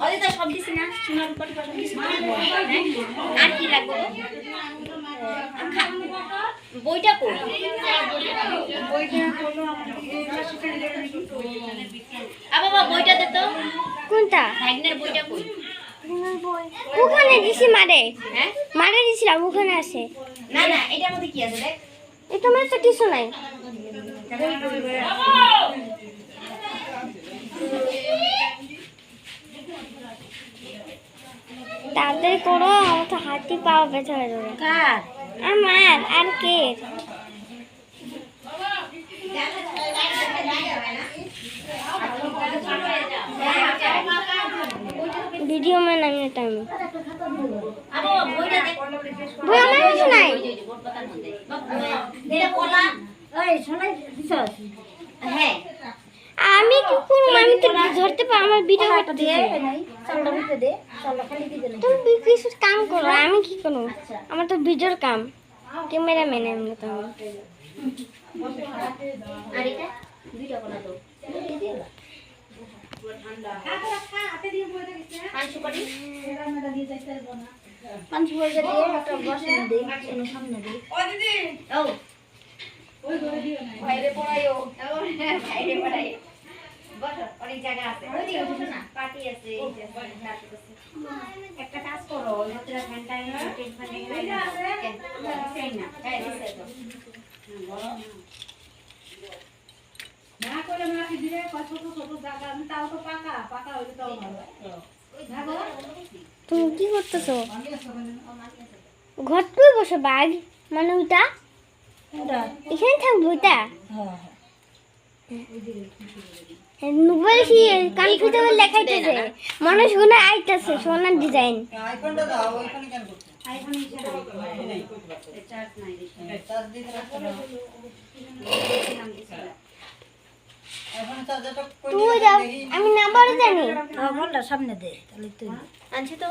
অদিতা সব দিছি না? সোনার উপর? আর কি লাগবে? বইটা বইটা দে তো। কোনটা? ভাগ্নের বইটা কই ওখানে দিছি মারে হ্যাঁ মারে দিছিলাম ওখানে আছে না না এটার মধ্যে কি আছে দেখ এই তোমার তো কিছু নাই তাড়াতাড়ি করো আমার তো হাতি পাওয়া ব্যথা হয়ে যাবে কার আমার আর কে ভিডিও ম্যান আমি এটা আমি আ বাবা বইটা দেখ বই আমার কাছে নাই ওই যে, ওই যে, বোর্ড পাতার মধ্যে। বাবা, এটা কলা হ্যাঁ আমি কি করব? আমি তো ধরতে পারি আমার ভিডিও করতে তুমি কিছু কাম করো? আমি কি করব? আমার তো ভিডিওর কাম। ক্যামেরা ম্যান আমি তো। আমি। আর এটা? দুইটা কলা দাও পাঁচ সুপারি ও বাইরে পড়াইও বাইরে পড়াইও বসো অনেক জায়গা আছে ওইদিকে বসো না। পার্টি আছে এই যে নাটক আছে। একটা কাজ করো ওই হচ্ছে ফ্যানটা এনে টেন ফ্যান এনে লাগাই দাও কেন? সেই না হ্যাঁ। দিছে তো হুম, বলো না করে মাটি দিলে ছোট ছোট জায়গা আমি তাও তো পাকা পাকা হইলে তাও ভালো। তুমি কি করতেছো? ঘরটুই বসে বাঘ মানে ওইটা? এখানে থাকব ওইটা? বলছি কনফিউজেবল দেখাইতেছে মানুষগুলো আইতেছে সোনার ডিজাইন দাও ওইখানে কেন করছ চার্জ নাই চার্জ দিতে না তুই আমি নাম্বার জানি। সামনে দে তাহলে তুই আনছি তো।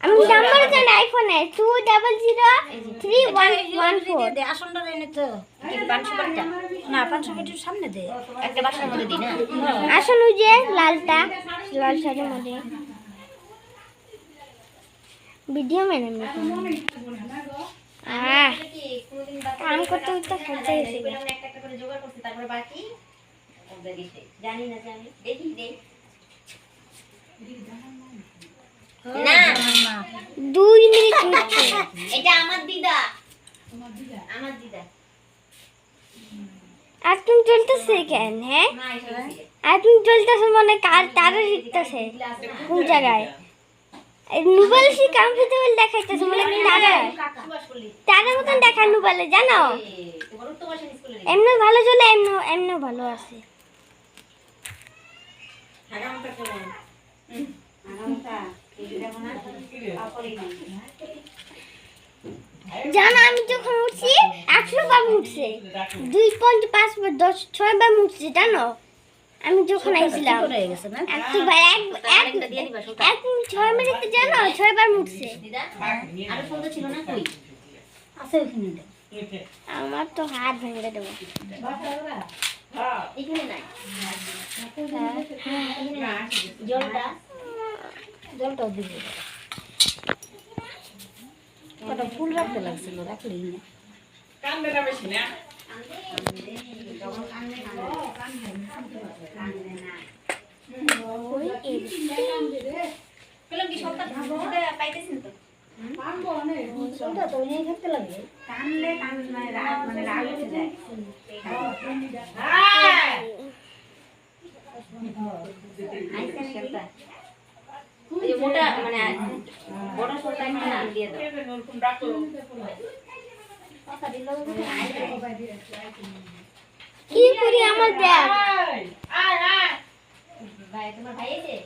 আমি নাম্বার জানি আইফোনে two double zero three one one four দে আসনটা এনে তো। কি পাঁচশো বারটা না পাঁচশো মিটার সামনে দে। একটা বাসার মধ্যে দিই না? আসুন ওই যে লালটা। লাল শাড়ির মধ্যে। ভিডিও মেনে আহ। কাম করতে করতে একটা করে জোগাড় তারপরে বাকি? জানি না জানি। দেখি দেখ। না। দুই মিনিট হচ্ছে। এটা আমার দিদা। আমার দিদা। আর তুমি চলতেছে কেন হ্যাঁ? আর তুমি চলতেছে মনে কার তারা শিখতেছে? কোন জায়গায়? নুবেল সি কমফর্টেবল দেখাইতেছে মানে তারা? সুবাস করলি তাদের মতন দেখায় নুবেলে জানো? এমনি ভালো চলে এমনি এমনি ভালো আছে। আগামটা চলে জানো আমি যখন উঠছি একশো বার উঠছে। দুই পয়েন্ট পাঁচ বার দশ ছয় বার উঠছে জানো? আমি যখন আইছিলাম হয়ে গেছে না? একটু বার এক এক একটা দিয়ে দিবা সুতা এক মিনিট ছয় মিনিটে জানো? ছয় বার উঠছে। আরও সুন্দর ছিল না কই? আছে ওখানে আমার তো হাত ভেঙে দেবো। এখানে নাই। জলটা জলটাও দিবে কটা ফুল রাখতে লাগছিল রাখলি না। পাইতেছেন তো টানলে টান মানে রাগ মানে রাগ উঠে যায়। এই মোটা মানে বড় সরটা একটা নাম দিয়ে দাও। কি করি আমার দেখ? ভাই তোমার ভাই আছে